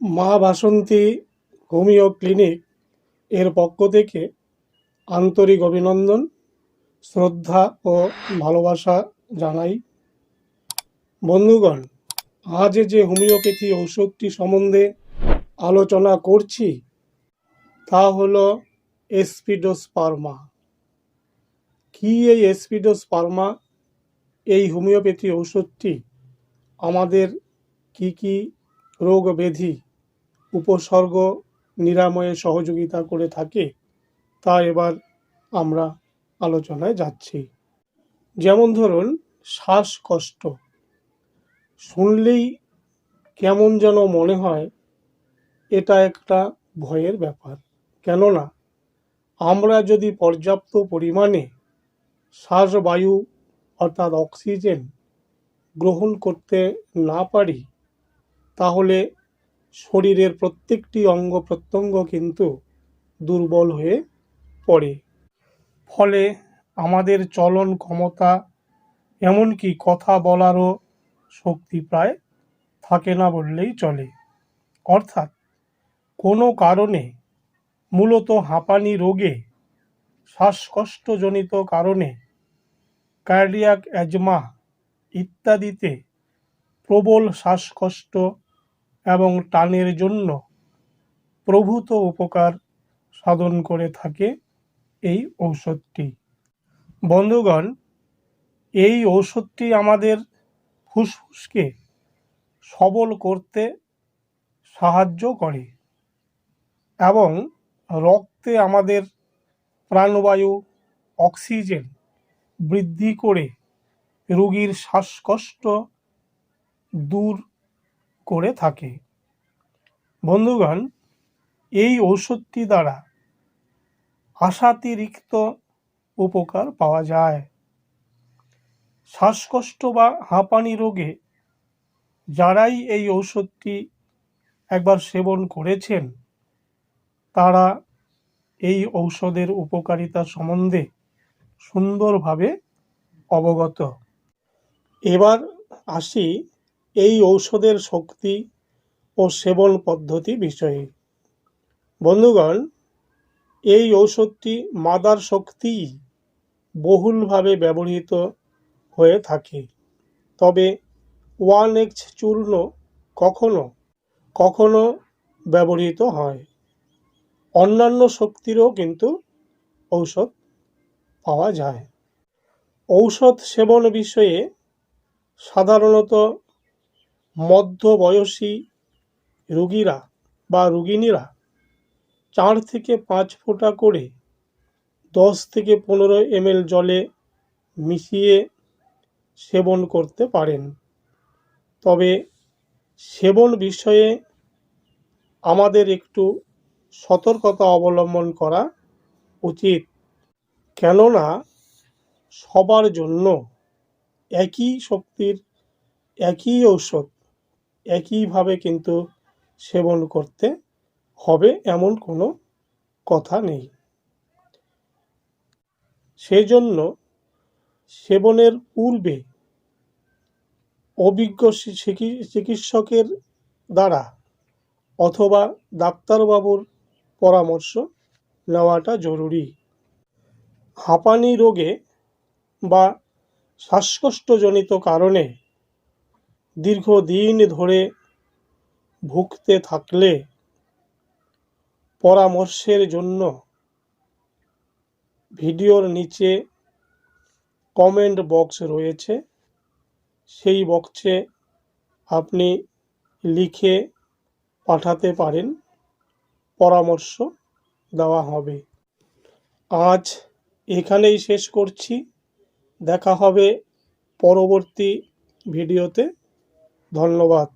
মা বাসন্তী homeo clinic এর পক্ষ থেকে আন্তরিক অভিনন্দন, শ্রদ্ধা ও ভালোবাসা জানাই। বন্ধুগণ, আজ যে হোমিওপ্যাথি ঔষধটি সম্বন্ধে আলোচনা করছি তা হলো এসপিডোস্পার্মা। কি এই এসপিডোস্পার্মা, এই হোমিওপ্যাথি ঔষধটি, আমাদের কি কি রোগ ব্যাধি উপসর্গ নিরাময়ে সহযোগিতা করে থাকে, তা এবার আমরা আলোচনায় যাচ্ছি। যেমন ধরুন, শ্বাসকষ্ট। শুনলেই কেমন যেন মনে হয়, এটা একটা ভয়ের ব্যাপার। কেননা, আমরা যদি পর্যাপ্ত পরিমাণে শ্বাসবায়ু অর্থাৎ অক্সিজেন গ্রহণ করতে না পারি, তাহলে শরীরের প্রত্যেকটি অঙ্গ প্রত্যঙ্গ কিন্তু দুর্বল হয়ে পড়ে। ফলে আমাদের চলন ক্ষমতা, এমনকি কথা বলারও শক্তি প্রায় থাকে না বললেই চলে। অর্থাৎ কোনো কারণে মূলত হাঁপানি রোগে, শ্বাসকষ্টজনিত কারণে কার্ডিয়াক অ্যাজমা ইত্যাদিতে প্রবল শ্বাসকষ্ট এবং টানের জন্য প্রভূত উপকার সাধন করে থাকে এই ঔষধটি। বন্ধুগণ, এই ঔষধটি আমাদের ফুসফুসকে সবল করতে সাহায্য করে এবং রক্তে আমাদের প্রাণবায়ু, অক্সিজেন বৃদ্ধি করে রোগীর শ্বাসকষ্ট দূর করে থাকে। বন্ধুগণ, এই ঔষধটি দ্বারা আশাতিরিক্ত উপকার পাওয়া যায়। শ্বাসকষ্ট বা হাঁপানি রোগে যারাই এই ঔষধটি একবার সেবন করেছেন, তারা এই ঔষধের উপকারিতা সম্বন্ধে সুন্দরভাবে অবগত। এবার আসি এই ঔষধের শক্তি ও সেবন পদ্ধতি বিষয়ে। বন্ধুগণ, এই ঔষধটি মাদার শক্তি বহুলভাবে ব্যবহৃত হয়ে থাকে। তবে ওয়ান এক্স চূর্ণ কখনো কখনো ব্যবহৃত হয়। অন্যান্য শক্তিরও কিন্তু ঔষধ পাওয়া যায়। ঔষধ সেবন বিষয়ে সাধারণত মধ্যবয়সী রুগীরা বা রুগিনীরা চার থেকে পাঁচ ফোঁটা করে দশ থেকে পনেরো এমএল জলে মিশিয়ে সেবন করতে পারেন। তবে সেবন বিষয়ে আমাদের একটু সতর্কতা অবলম্বন করা উচিত। কেননা সবার জন্য একই শক্তির, একই ঔষধ একইভাবে কিন্তু সেবন করতে হবে এমন কোনো কথা নেই। সেজন্য সেবনের পূর্বে অভিজ্ঞ চিকিৎসকের দ্বারা অথবা ডাক্তারবাবুর পরামর্শ নেওয়াটা জরুরি। হাঁপানি রোগে বা শ্বাসকষ্টজনিত কারণে দীর্ঘদিন ধরে ভুগতে থাকলে পরামর্শের জন্য ভিডিওর নিচে কমেন্ট বক্স রয়েছে। সেই বক্সে আপনি লিখে পাঠাতে পারেন। পরামর্শ দেওয়া হবে। আজ এখানেই শেষ করছি। দেখা হবে পরবর্তী ভিডিওতে। ধন্যবাদ।